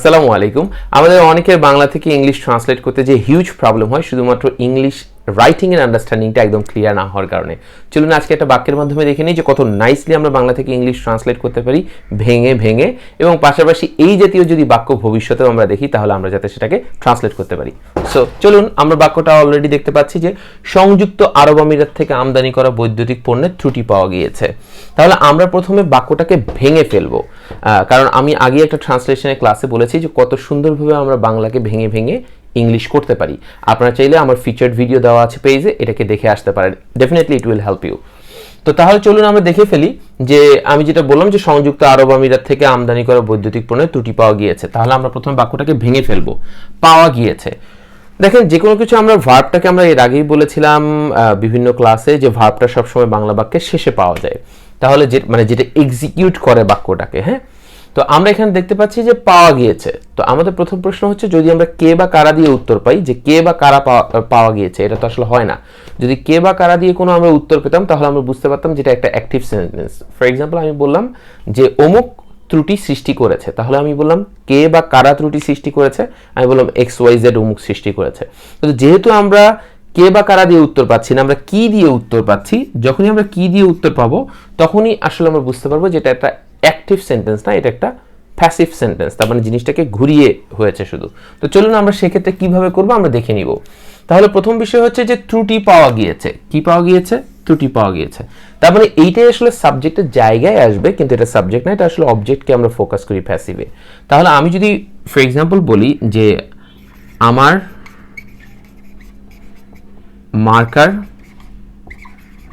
আসসালামু আলাইকুম। আমাদের অনেকের বাংলা থেকে ইংলিশ ট্রান্সলেট করতে যে হিউজ প্রবলেম হয়, শুধুমাত্র ইংলিশ রাইটিং এর আন্ডারস্ট্যান্ডিংটা একদম ক্লিয়ার না হওয়ার কারণে। চলুন আজকে একটা বাক্যের মাধ্যমে দেখে নিই যে কত নাইসলি আমরা বাংলা থেকে ইংলিশ ট্রান্সলেট করতে পারি, ভেঙে ভেঙে এবং পাশাপাশি এই জাতীয় যদি বাক্য ভবিষ্যতেও আমরা দেখি, তাহলে আমরা যাতে সেটাকে ট্রান্সলেট করতে পারি। সো চলুন আমরা বাক্যটা অলরেডি দেখতে পাচ্ছি যে সংযুক্ত আরব আমিরাত থেকে আমদানি করা বৈদ্যুতিক পণ্যের ত্রুটি পাওয়া গিয়েছে। তাহলে আমরা প্রথমে বাক্যটাকে ভেঙে ফেলব। কারণ আমি আগে একটা ট্রান্সলেশনের ক্লাসে বলেছি যে কত সুন্দরভাবে আমরা বাংলাকে ভেঙে ভেঙে ইংলিশ করতে পারি। আপনারা চাইলে আমার ফিচার্ড ভিডিও দেওয়া আছে পেজে এটাকে দেখে আসতে পারেন। Definitely it will help you তো তাহলে চলুন আমরা দেখে ফেলি যে আমি যেটা বললাম যে সংযুক্ত আরব আমিরাত থেকে আমদানি করা বৈদ্যুতিক পণ্যের ত্রুটি পাওয়া গিয়েছে। তাহলে আমরা প্রথমে বাক্যটাকে ভেঙে ফেলব। পাওয়া গিয়েছে। দেখেন, যে কোনো কিছু আমরা ভার্বটাকে আমরা এর আগেই বলেছিলাম বিভিন্ন ক্লাসে যে ভার্বটা সবসময় বাংলা বাক্যের শেষে পাওয়া যায়। তাহলে যে মানে যেটা এক্সিকিউট করে বাক্যটাকে হ্যাঁ? তো আমরা এখানে দেখতে পাচ্ছি যে পাওয়া গিয়েছে। তো আমাদের প্রথম প্রশ্ন হচ্ছে, যদি আমরা কে বা কারা দিয়ে উত্তর পাই, যে কে বা কারা পাওয়া- গিয়েছে, এটা তো আসলে হয় না। যদি কে বা কারা দিয়ে কোনো আমরা উত্তর পেতাম, তাহলে আমরা বুঝতে পারতাম যেটা একটা অ্যাক্টিভ সেন্টেন্স ফর এক্সাম্পল আমি বললাম যে অমুক ত্রুটি সৃষ্টি করেছে, তাহলে আমি বললাম কে বা কারা ত্রুটি সৃষ্টি করেছে, আমি বললাম এক্স ওয়াই জেড অমুক সৃষ্টি করেছে। তো যেহেতু আমরা কে বা কারা দিয়ে উত্তর পাচ্ছি না, আমরা কি দিয়ে উত্তর পাচ্ছি, যখনই আমরা কি দিয়ে উত্তর পাবো, তখনই আসলে আমরা বুঝতে পারব যে এটা একটা অ্যাক্টিভ সেন্টেন্স না, এটা একটা প্যাসিভ সেন্টেন্স তার মানে জিনিসটাকে ঘুরিয়ে হয়েছে শুধু। তো চলুন আমরা সেক্ষেত্রে কীভাবে করব আমরা দেখে নিব। তাহলে প্রথম বিষয় হচ্ছে যে ত্রুটি পাওয়া গিয়েছে। কি পাওয়া গিয়েছে? ত্রুটি পাওয়া গিয়েছে। তার মানে এইটাই আসলে সাবজেক্টের জায়গায় আসবে, কিন্তু এটা সাবজেক্ট না, এটা আসলে অবজেক্টকে আমরা ফোকাস করি প্যাসিভে তাহলে আমি যদি ফর এক্সাম্পল বলি যে আমার মার্কার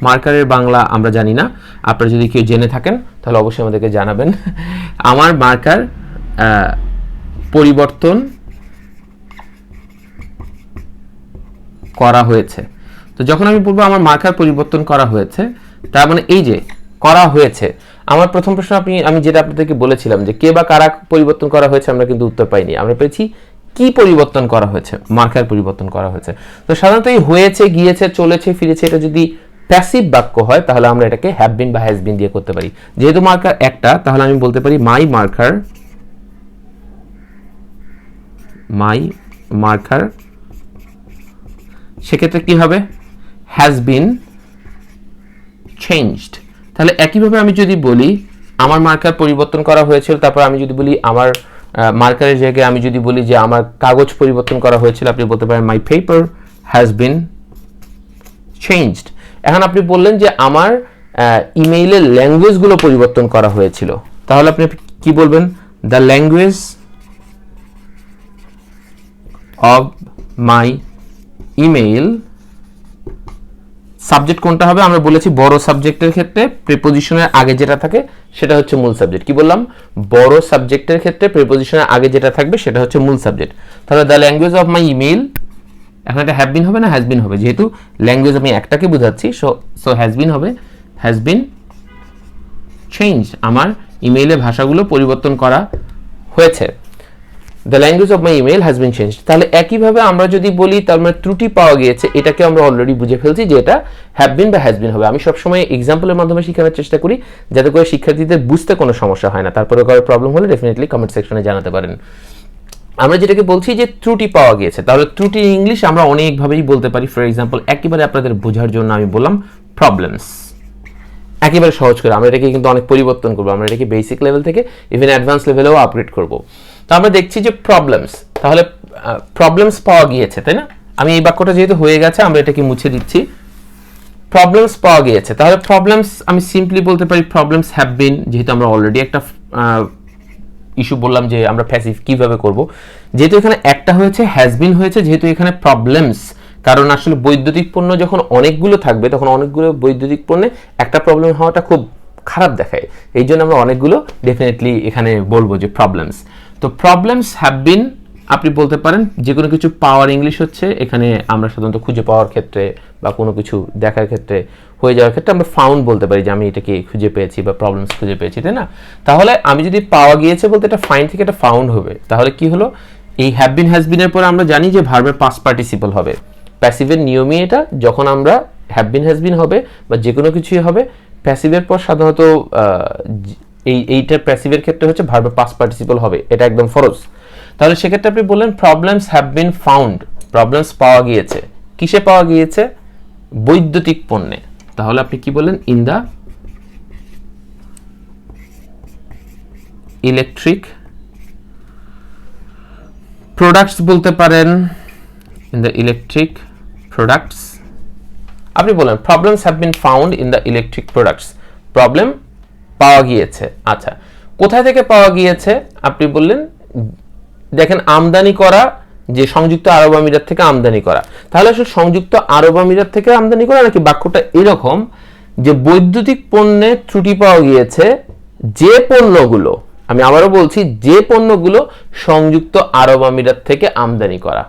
মার্কারের বাংলা আমরা জানি না। আপনারা যদি কেউ জেনে থাকেন, তাহলে অবশ্যই আমাদেরকে জানাবেন। আমার মার্কার পরিবর্তন করা হয়েছে। তো যখন আমি বলব আমার মার্কার পরিবর্তন করা হয়েছে, তার মানে এই যে, করা হয়েছে। আমার প্রথম প্রশ্ন আপনি, আমি যেটা আপনাদেরকে বলেছিলাম যে, কে বা কারা পরিবর্তন করা হয়েছে, আমরা কিন্তু উত্তর পাইনি। আমরা পেয়েছি কি পরিবর্তন করা হয়েছে, মার্কার পরিবর্তন করা হয়েছে। তো সাধারণত এই হয়েছে, গিয়েছে, চলেছে, ফিরেছে, এটা যদি প্যাসিভ বাক্য হয়, তাহলে আমরা এটাকে হ্যাভ বিন বা হ্যাজ বিন দিয়ে করতে পারি। যেহেতু মার্কার একটা, তাহলে আমি বলতে পারি মাই মার্কার মাই মার্কার সেক্ষেত্রে কি হবে? হ্যাজ বিন চেঞ্জড তাহলে একইভাবে আমি যদি বলি, আমার মার্কার পরিবর্তন করা হয়েছিল, তারপর আমি যদি বলি, আমার মার্কারের জায়গায় আমি যদি বলি যে আমার কাগজ পরিবর্তন করা হয়েছিল, আপনি বলতে পারেন my paper has been changed এখন আপনি বললেন যে আমার ইমেইলের ল্যাঙ্গুয়েজগুলো পরিবর্তন করা হয়েছিল। তাহলে আপনি কি বলবেন? The language of my email subject কোনটা হবে? আমরা বলেছি বড় সাবজেক্টের ক্ষেত্রে প্রিপোজিশনের আগে যেটা থাকে, সেটা হচ্ছে মূল সাবজেক্ট কি বললাম? বড় সাবজেক্টের ক্ষেত্রে প্রিপোজিশনের আগে যেটা থাকবে, সেটা হচ্ছে মূল সাবজেক্ট তাহলে the language of my email এখন এটা হ্যাভ বিন হবে না হ্যাজ বিন হবে? যেহেতু ল্যাঙ্গুয়েজ আমি একটাকে বোঝাচ্ছি সো সো হ্যাজ বিন হবে হ্যাজ বিন চেঞ্জ আমার ইমেইলে ভাষাগুলো পরিবর্তন করা হয়েছে। The language of my email has been change তাহলে একইভাবে আমরা যদি বলি তার মানে ত্রুটি পাওয়া গিয়েছে, এটাকে আমরা অলরেডি বুঝে ফেলছি যে এটা হ্যাভ বিন বা হ্যাজ বিন হবে। আমি সবসময় এক্সাম্পলের মাধ্যমে শেখানোর চেষ্টা করি, যাতে করে শিক্ষার্থীদের বুঝতে কোনো সমস্যা হয় না। তারপরে কারও প্রবলেম হলে ডেফিনেটলি কমেন্ট সেকশনে জানাতে পারেন। আমরা যেটাকে বলছি যে ত্রুটি পাওয়া গিয়েছে। তাহলে ত্রুটি ইংলিশ আমরা অনেকভাবেই বলতে পারি। ফর এক্সাম্পল একেবারে আপনাদের বোঝার জন্য আমি বললাম প্রবলেমস একেবারে সহজ করে। আমরা এটাকে কিন্তু অনেক পরিবর্তন করব। আমরা এটাকে বেসিক লেভেল থেকে ইভেন অ্যাডভান্স লেভেলেও আপগ্রেড করব। তো আমরা দেখছি যে প্রবলেমস তাহলে প্রবলেমস পাওয়া গিয়েছে, তাই না? আমি এই বাক্যটা যেহেতু হয়ে গেছে, আমরা এটাকে মুছে দিচ্ছি। প্রবলেমস পাওয়া গিয়েছে। তাহলে প্রবলেমস আমি সিম্পলি বলতে পারি প্রবলেমস হ্যাভ বিন যেহেতু আমরা অলরেডি একটা ইস্যু বললাম যে আমরা প্যাসিভ কীভাবে করব। যেহেতু এখানে একটা হয়েছে হ্যাজ বিন হয়েছে, যেহেতু এখানে প্রবলেমস কারণ আসলে বৈদ্যুতিক পণ্য যখন অনেকগুলো থাকবে, তখন অনেকগুলো বৈদ্যুতিক পণ্যে একটা প্রবলেম হওয়াটা খুব খারাপ দেখায়। এই জন্য আমরা অনেকগুলো ডেফিনেটলি এখানে বলব যে প্রবলেমস তো প্রবলেমস হ্যাভ বিন আপনি বলতে পারেন যে কোনো কিছু পাওয়ার ইংলিশ হচ্ছে, এখানে আমরা সাধারণত খুঁজে পাওয়ার ক্ষেত্রে বা কোনো কিছু দেখার ক্ষেত্রে, হয়ে যাওয়ার ক্ষেত্রে আমরা ফাউন্ড বলতে পারি যে আমি এটাকে খুঁজে পেয়েছি বা প্রবলেমস খুঁজে পেয়েছি, তাই না? তাহলে আমি যদি পাওয়া গিয়েছে বলতে এটা ফাইন থেকে এটা ফাউন্ড হবে, তাহলে কি হলো? এই হ্যাভ বিন হ্যাজ বিনের পরে আমরা জানি যে ভার্বের পাস পার্টিসিপল হবে। প্যাসিভের নিয়মই এটা, যখন আমরা হ্যাভ বিন হ্যাজ বিন হবে বা যে কোনো কিছুই হবে প্যাসিভের পর সাধারণত এই এইটা প্যাসিভের ক্ষেত্রে হচ্ছে ভার্বের পাস পার্টিসিপল হবে, এটা একদম ফরজ। তাহলে সেক্ষেত্রে আপনি বললেন problems have been found problems পাওয়া গিয়েছে। কিসে পাওয়া গিয়েছে? বৈদ্যুতিক পণ্যে। তাহলে আপনি কি বললেন? ইন দা ইলেকট্রিক প্রোডাক্টস বলতে পারেন। ইন দ্য ইলেকট্রিক প্রোডাক্টস আপনি বলেন problems have been found in the electric products problem পাওয়া গিয়েছে। আচ্ছা কোথায় থেকে পাওয়া গিয়েছে? আপনি বললেন দেখেন আমদানি করা, যে সংযুক্ত আরব আমিরাত থেকে আমদানি করা। তাহলে আসলে সংযুক্ত আরব আমিরাত থেকে আমদানি করা নাকি বাক্যটা এরকম, যে বৈদ্যুতিক পণ্যে ত্রুটি পাওয়া গিয়েছে, যে পণ্যগুলো, আমি আবারও বলছি, যে পণ্যগুলো সংযুক্ত আরব আমিরাত থেকে আমদানি করা।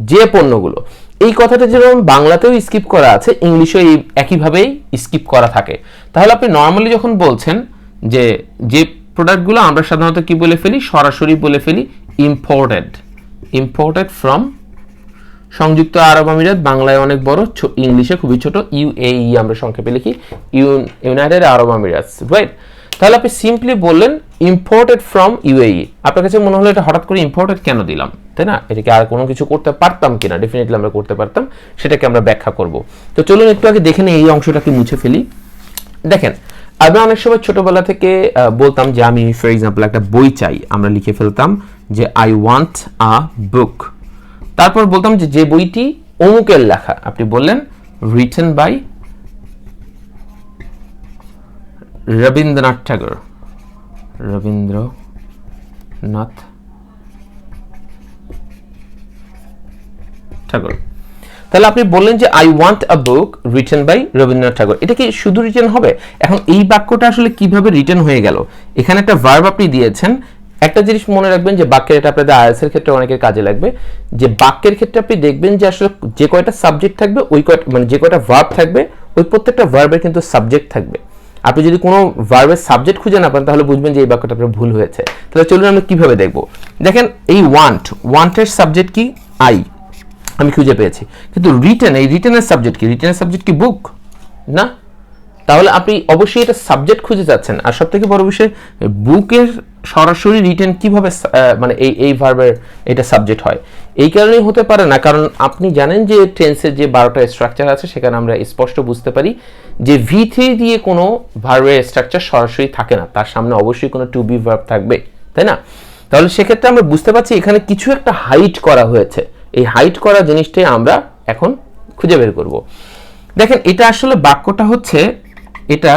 যে পণ্যগুলো। এই কথাটা যেরকম বাংলাতেও স্কিপ করা আছে, ইংলিশেও এই একইভাবেই স্কিপ করা থাকে। তাহলে আপনি নর্মালি যখন বলছেন যে যে প্রোডাক্টগুলো আমরা সাধারণত কি বলে ফেলি? সরাসরি বলে ফেলি ইম্পোর্টেড ইম্পোর্টেড ফ্রম সংযুক্ত আরব আমিরাত, বাংলায় অনেক বড় ইংলিশে খুবই ছোট ইউএই আমরা সংক্ষেপে লিখি ইউনাইটেড আরব আমিরাতস রাইট তাহলে আপনি সিম্পলি বললেন ইম্পোর্টেড ফ্রম ইউএই আপনার কাছে মনে হলো এটা হঠাৎ করে ইম্পোর্টেড কেন দিলাম? তাই না? এটাকে আর কোনো কিছু করতে পারতাম কিনা? ডেফিনেটলি আমরা করতে পারতাম, সেটাকে আমরা ব্যাখ্যা করব। তো চলুন একটু আগে দেখে নিই, এই অংশটাকে মুছে ফেলি। দেখেন আমি অনেক সময় ছোটবেলা থেকে বলতাম যে আমি ফর এক্সাম্পল একটা বই চাই। আমরা লিখে ফেলতাম যে আই ওয়ান্ট আ বুক তারপর বলতাম যে যে বইটি অমুকের লেখা। আপনি বললেন রিটেন বাই রবীন্দ্রনাথ ঠাকুর। রবীন্দ্রনাথ ঠাকুর। তাহলে আপনি বললেন যে I want a book written by Rabindranath Thakur. এটা কি শুধু রিটেন হবে? এখন এই বাক্যটা আসলে কীভাবে রিটেন হয়ে গেল? এখানে একটা ভার্ব আপনি দিয়েছেন। একটা জিনিস মনে রাখবেন যে, বাক্যের এটা আপনাদের আইএস এর ক্ষেত্রে অনেকের কাজে লাগবে। যে, বাক্যের ক্ষেত্রে আপনি দেখবেন যে, আসলে যে কয়টা সাবজেক্ট থাকবে, ওই কয়টা মানে যে কয়টা ভার্ব থাকবে, ওই প্রত্যেকটা ভার্বের কিন্তু সাবজেক্ট থাকবে। আপনি যদি কোনো ভার্বের সাবজেক্ট খুঁজে না পান, তাহলে বুঝবেন যে, এই বাক্যটা আপনার ভুল হয়েছে। তাহলে চলুন আমরা কীভাবে দেখব? দেখেন, এই ওয়ান্ট ওয়ান্টের সাবজেক্ট কি? আই আমি খুঁজে পেয়েছি। কিন্তু রিটেন এই রিটেনের সাবজেক্ট কি? রিটেনের সাবজেক্ট কি বুক না? তাহলে আপনি অবশ্যই এটা সাবজেক্ট খুঁজে যাচ্ছেন। আর সব থেকে বড় বিষয় বুকের সরাসরি রিটেন কীভাবে মানে এই এই ভার্বের এটা সাবজেক্ট হয়? এই কারণেই হতে পারে না, কারণ আপনি জানেন যে টেন্সের যে বারোটা স্ট্রাকচার আছে, সেখানে আমরা স্পষ্ট বুঝতে পারি যে ভি থ্রি দিয়ে কোনো ভার্বের স্ট্রাকচার সরাসরি থাকে না। তার সামনে অবশ্যই কোনো টু বি ভার্ব থাকবে, তাই না? তাহলে সেক্ষেত্রে আমরা বুঝতে পারছি এখানে কিছু একটা হাইট করা হয়েছে। এই হাইট করা জিনিসটাই আমরা এখন খুঁজে বের করব। দেখেন, এটা আসলে বাক্যটা হচ্ছে, এটা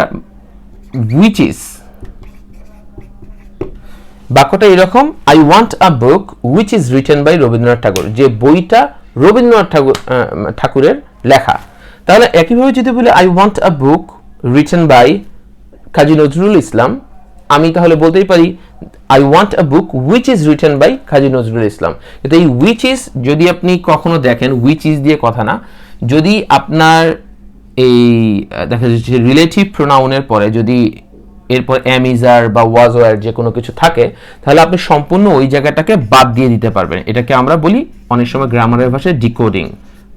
উইচ ইজ বাক্যটা এরকম I want a book which is written by Rabindranath Thakur, যে বইটা রবীন্দ্রনাথ ঠাকুর ঠাকুরের লেখা। তাহলে একইভাবে যদি বলি I want a book written by Kazi Nazrul Islam, আমি তাহলে বলতেই পারি I want a book which is written by Kazi Nazrul Islam কিন্তু এই উইচ ইজ যদি আপনি কখনো দেখেন উইচ ইজ দিয়ে কথা না, যদি আপনার এই দেখা যাচ্ছে রিলেটিভ প্রোনাউনের পরে যদি এরপর অ্যামিজার বা ওয়াজওয়ার যে কোনো কিছু থাকে, তাহলে আপনি সম্পূর্ণ ওই জায়গাটাকে বাদ দিয়ে দিতে পারবেন। এটাকে আমরা বলি অনেক সময় গ্রামারের ভাষায় ডিকোডিং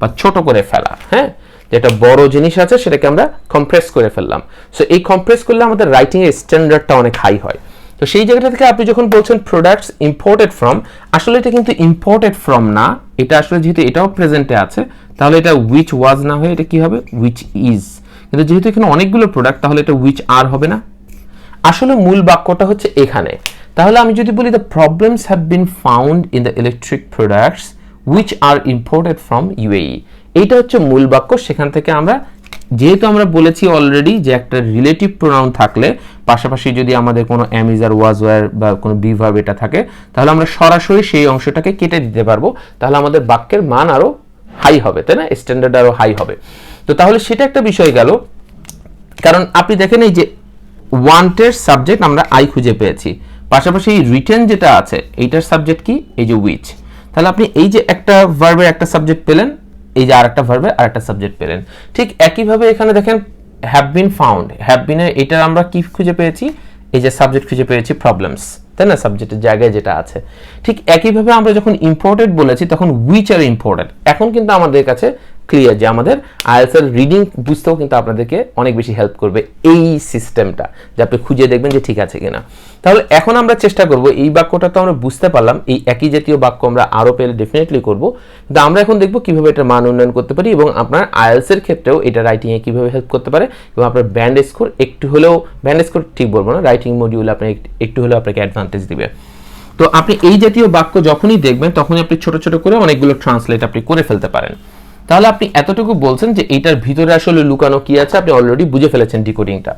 বা ছোট করে ফেলা হ্যাঁ? যেটা বড় জিনিস আছে, সেটাকে আমরা কম্প্রেস করে ফেললাম। সো এই কম্প্রেস করলে আমাদের রাইটিংয়ের স্ট্যান্ডার্ডটা অনেক হাই হয়। তো সেই জায়গাটা থেকে আপনি যখন বলছেন প্রোডাক্টস ইম্পোর্টেড ফ্রম আসলে এটা কিন্তু ইম্পোর্টেড ফ্রম না, এটা আসলে যেহেতু এটাও প্রেজেন্টে আছে, তাহলে এটা উইচ ওয়াজ না হয়ে এটা কি হবে? উইচ ইজ কিন্তু যেহেতু এখানে অনেকগুলো প্রোডাক্ট তাহলে এটা উইচ আর হবে না। আসলে মূল বাক্যটা হচ্ছে এখানে। তাহলে আমি যদি বলি the problems have been found in the electric products which are imported from UAE এইটা হচ্ছে মূল বাক্য, সেখান থেকে আমরা যেহেতু আমরা বলেছি অলরেডি যে একটা রিলেটিভ প্রোনাউন থাকলে, পাশাপাশি যদি আমাদের কোনো অ্যামিজার ওয়াজওয়ার বা কোনো বিভাব এটা থাকে, তাহলে আমরা সরাসরি সেই অংশটাকে কেটে দিতে পারব। তাহলে আমাদের বাক্যের মান আরও হাই হবে, তাই না? স্ট্যান্ডার্ড আরও হাই হবে। তো তাহলে সেটা একটা বিষয় গেল। কারণ আপনি দেখেন এই যে ওয়ান্টের সাবজেক্ট আমরা আই খুঁজে পেয়েছি। পাশাপাশি এই রিটেন যেটা আছে, এইটার সাবজেক্ট কি? এই যে উইচ তাহলে আপনি এই যে একটা ভার্বের একটা সাবজেক্ট পেলেন এই যে আরেকটা ভার্বে আরেকটা সাবজেক্ট পেলেন। ঠিক একইভাবে এখানে দেখেন হ্যাভ বিন ফাউন্ড হ্যাভ বিনের এটার আমরা কি খুঁজে পেয়েছি? এই যে সাবজেক্ট খুঁজে পেয়েছি প্রবলেমস তাই না? সাবজেক্টের জায়গায় যেটা আছে। ঠিক একইভাবে আমরা যখন ইম্পোর্টেড বলেছি, তখন উইচ আর ইম্পোর্টেড এখন কিন্তু আমাদের কাছে ক্লিয়ার যে আমাদের আইএলস এর রিডিং বুঝতেও কিন্তু আপনাদেরকে অনেক বেশি হেল্প করবে এই সিস্টেমটা যে আপনি খুঁজে দেখবেন যে ঠিক আছে কিনা। তাহলে এখন আমরা চেষ্টা করব, এই বাক্যটা তো আমরা বুঝতে পারলাম, এই একই জাতীয় বাক্য আমরা আরও পেলে ডেফিনেটলি করব। কিন্তু আমরা এখন দেখব কীভাবে এটা মান উন্নয়ন করতে পারি এবং আপনার আইএলস এর ক্ষেত্রেও এটা রাইটিংয়ে কীভাবে হেল্প করতে পারে এবং আপনার ব্যান্ড স্কোর একটু হলেও ব্যান্ড স্কোর ঠিক বলব না রাইটিং মডিউল আপনার একটু হলেও আপনাকে অ্যাডভান্টেজ দিবে। তো আপনি এই জাতীয় বাক্য যখনই দেখবেন, তখনই আপনি ছোট ছোট করে অনেকগুলো ট্রান্সলেট আপনি করে ফেলতে পারেন। তাহলে আপনি এতটুকু বলছেন যে এটার ভিতরে আসলে লুকানো কি আছে? আপনি অলরেডি বুঝে ফেলেছেন ডিকোডিংটা।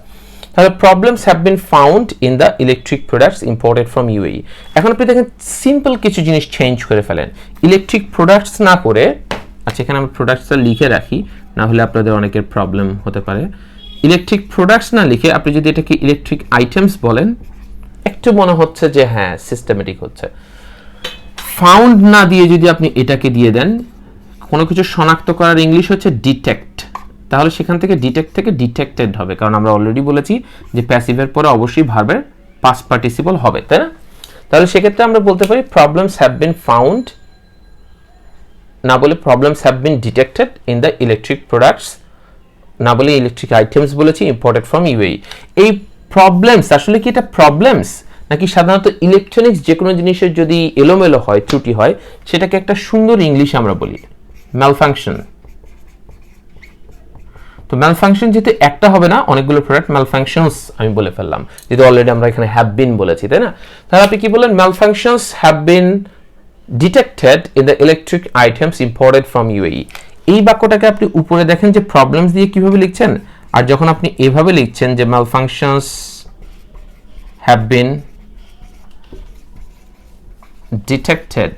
তাহলে problems have been found in the electric products imported from UAE এখন আপনি দেখেন সিম্পল কিছু জিনিস চেঞ্জ করে ফেলেন। ইলেকট্রিক প্রোডাক্টস না করে আচ্ছা এখানে আমি প্রোডাক্টসটা লিখে রাখি, না হলে আপনাদের অনেকের প্রবলেম হতে পারে। ইলেকট্রিক প্রোডাক্টস না লিখে আপনি যদি এটাকে ইলেকট্রিক আইটেমস বলেন, একটু মনে হচ্ছে যে হ্যাঁ সিস্টেমেটিক হচ্ছে। ফাউন্ড না দিয়ে যদি আপনি এটাকে দিয়ে দেন কোনো কিছু শনাক্ত করার ইংলিশ হচ্ছে ডিটেক্ট তাহলে সেখান থেকে ডিটেক্ট থেকে ডিটেক্টেড হবে। কারণ আমরা অলরেডি বলেছি যে প্যাসিভের পরে অবশ্যই ভার্বের পাস পার্টিসিপল হবে, তাই না? তাহলে সেক্ষেত্রে আমরা বলতে পারি প্রবলেমস হ্যাভ বিন ফাউন্ড না বলে problems have been detected in the electric products না বলে ইলেকট্রিক আইটেমস বলেছি ইম্পোর্টেড ফ্রম ইউএই এই প্রবলেমস আসলে কি এটা প্রবলেমস নাকি সাধারণত ইলেকট্রনিক্স যে কোনো জিনিসের যদি এলোমেলো হয়, ত্রুটি হয়, সেটাকে একটা সুন্দর ইংলিশ আমরা বলি। ম্যালফাংশন তো ম্যালফাংশন যেহেতু একটা হবে না, অনেকগুলো প্রোডাক্ট ম্যালফাংশনস আমি বলে ফেললাম। যেহেতু অলরেডি আমরা এখানে হ্যাভ বিন বলেছি, তাই না? তাহলে আপনি কি বললেন? Malfunctions have been detected in the electric items imported from UAE এই বাক্যটাকে আপনি উপরে দেখেন যে প্রবলেমস দিয়ে কীভাবে লিখছেন? আর যখন আপনি এভাবে লিখছেন যে malfunctions have been detected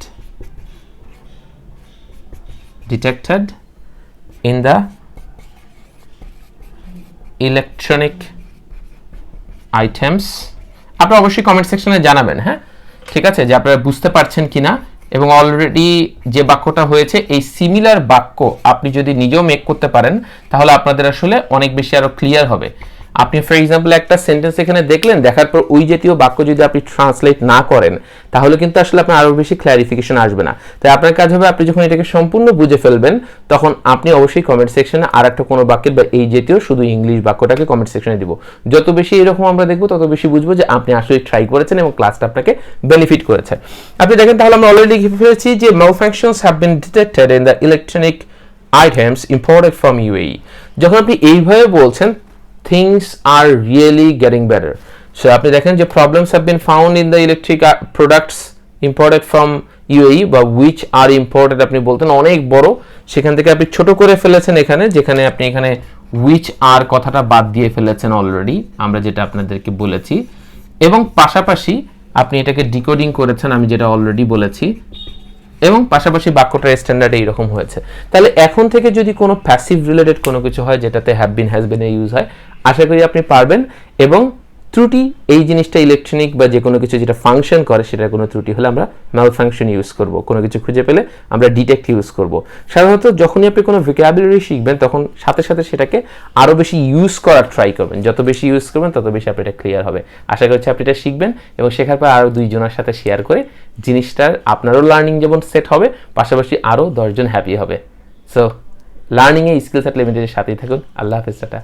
detected in the electronic items আপনারা অবশ্যই কমেন্ট সেকশনে জানাবেন হ্যাঁ? ঠিক আছে? যে আপনারা বুঝতে পারছেন কিনা। এবং অলরেডি যে বাক্যটা হয়েছে, এই সিমিলার বাক্য আপনি যদি নিজেও মেক করতে পারেন, তাহলে আপনাদের আসলে অনেক বেশি আরও ক্লিয়ার হবে। আপনি ফর এক্সাম্পল একটা সেন্টেন্স এখানে দেখলেন, দেখার পর ওই জাতীয় বাক্য যদি আপনি ট্রান্সলেট না করেন, তাহলে কিন্তু আসলে আপনার আরও বেশি ক্ল্যারিফিকেশন আসবে না। তাই আপনার কাজ হবে, আপনি যখন এটাকে সম্পূর্ণ বুঝে ফেলবেন, তখন আপনি অবশ্যই কমেন্ট সেকশনে আর একটা কোনো বাক্যের বা এই জাতীয় শুধু ইংলিশ বাক্যটাকে কমেন্ট সেকশনে দিব। যত বেশি এরকম আমরা দেখব, তত বেশি বুঝব যে আপনি আসলে ট্রাই করেছেন এবং ক্লাসটা আপনাকে বেনিফিট করেছে। আপনি দেখেন, তাহলে আমরা অলরেডি লিখে ফেলেছি যে, malfunctions have been detected in the electronic items imported from UAE যখন আপনি এইভাবে বলছেন things are really getting better. So আপনি দেখেন যে problems have been found in the electric uh, products imported from UAE বা which are imported আপনি বলতেন অনেক বড়। সেখান থেকে আপনি ছোট করে ফেলেছেন এখানে যেখানে আপনি এখানে which are কথাটা বাদ দিয়ে ফেলেছেন অলরেডি আমরা যেটা আপনাদেরকে বলেছি। এবং পাশাপাশি আপনি এটাকে ডিকোডিং করেছেন আমি যেটা অলরেডি বলেছি। এবং পাশাপাশি বাক্যটার স্ট্যান্ডার্ড এইরকম হয়েছে। তাহলে এখন থেকে যদি কোনো প্যাসিভ রিলেটেড কোনো কিছু হয় যেটাতে have been has been use হয় আশা করি আপনি পারবেন এবং ত্রুটি এই জিনিসটা ইলেকট্রনিক বা যে কোনো কিছু যেটা ফাংশন করে সেটার কোনো ত্রুটি হলে আমরা ম্যাল ফাংশন ইউজ করব। কোনো কিছু খুঁজে পেলে আমরা ডিটেক্ট ইউজ করব। সাধারণত যখনই আপনি কোনো ভোকাবুলারি শিখবেন, তখন সাথে সাথে সেটাকে আরও বেশি ইউজ করার ট্রাই করবেন। যত বেশি ইউজ করবেন, তত বেশি আপনি এটা ক্লিয়ার হবে। আশা করছি আপনি এটা শিখবেন এবং শেখার পর আরও দুইজনের সাথে শেয়ার করে জিনিসটার আপনারও লার্নিং যেমন সেট হবে, পাশাপাশি আরও দশজন হ্যাপি হবে। সো লার্নিংয়ে স্কিলস অ্যাট লিমিটেডের সাথেই থাকুন। আল্লাহ হাফেজ, টাটা।